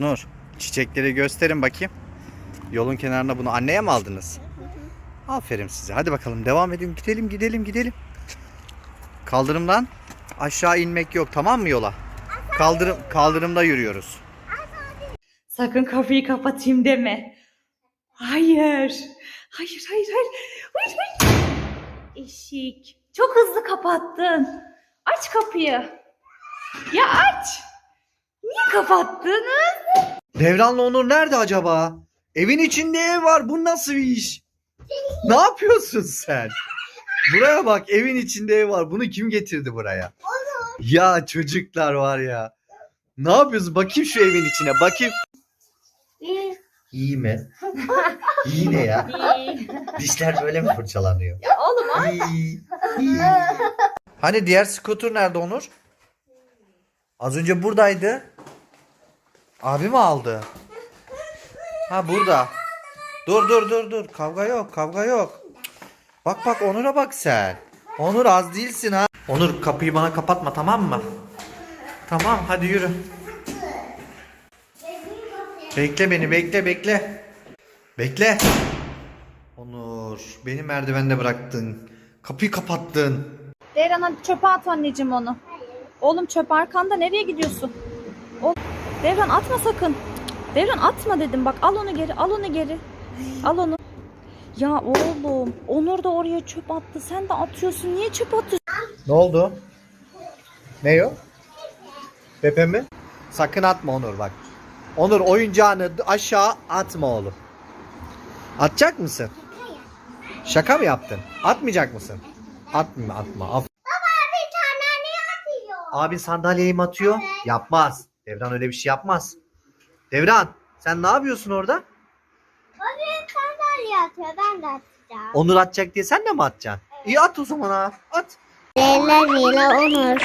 Nur, çiçekleri gösterin bakayım. Yolun kenarına bunu anneye mi aldınız? Aferin size. Hadi bakalım devam edin. Gidelim, gidelim, gidelim. Kaldırımdan aşağı inmek yok tamam mı yola? Kaldırım kaldırımda yürüyoruz. Sakın kapıyı kapatayım deme. Hayır. Hayır, hayır, hayır. Hayır, hayır. Eşik. Çok hızlı kapattın. Aç kapıyı. Ya aç. Niye kapattınız? Devran'la Onur nerede acaba? Evin içinde ev var. Bu nasıl bir iş? Ne yapıyorsun sen? Buraya bak evin içinde ev var. Bunu kim getirdi buraya? Ya çocuklar var ya. Ne yapıyorsun? Bakayım şu evin içine. Bakayım. İyi mi? İyi ne ya? Dişler böyle mi fırçalanıyor? Ya oğlum. İyi, iyi. Hani diğer skuter nerede Onur? Az önce buradaydı. Abi mi aldı? Ha burada. Dur dur dur dur. Kavga yok kavga yok. Bak bak Onur'a bak sen. Onur az değilsin ha. Onur kapıyı bana kapatma tamam mı? Tamam hadi yürü. Bekle beni bekle bekle. Bekle. Onur beni merdivende bıraktın. Kapıyı kapattın. Devran hadi çöpe at anneciğim onu. Oğlum çöp arkanda nereye gidiyorsun? O Devran atma sakın. Devran atma dedim bak al onu geri al onu geri. Al onu. Ya oğlum Onur da oraya çöp attı. Sen de atıyorsun. Niye çöp atıyorsun? Ne oldu? Ne o? Pepe mi? Sakın atma Onur bak. Onur oyuncağını aşağı atma oğlum. Atacak mısın? Şaka mı yaptın? Atmayacak mısın? Atma atma. Af- Bir tane ne atıyor? Abin sandalyeyi mi atıyor? Yapmaz. Devran öyle bir şey yapmaz. Devran sen ne yapıyorsun orada? O büyük sandalye atıyor. Ben de atacağım. Onur atacak diye sen de mi atacaksın? İyi at o zaman ha. At. Leyla Mila Onur.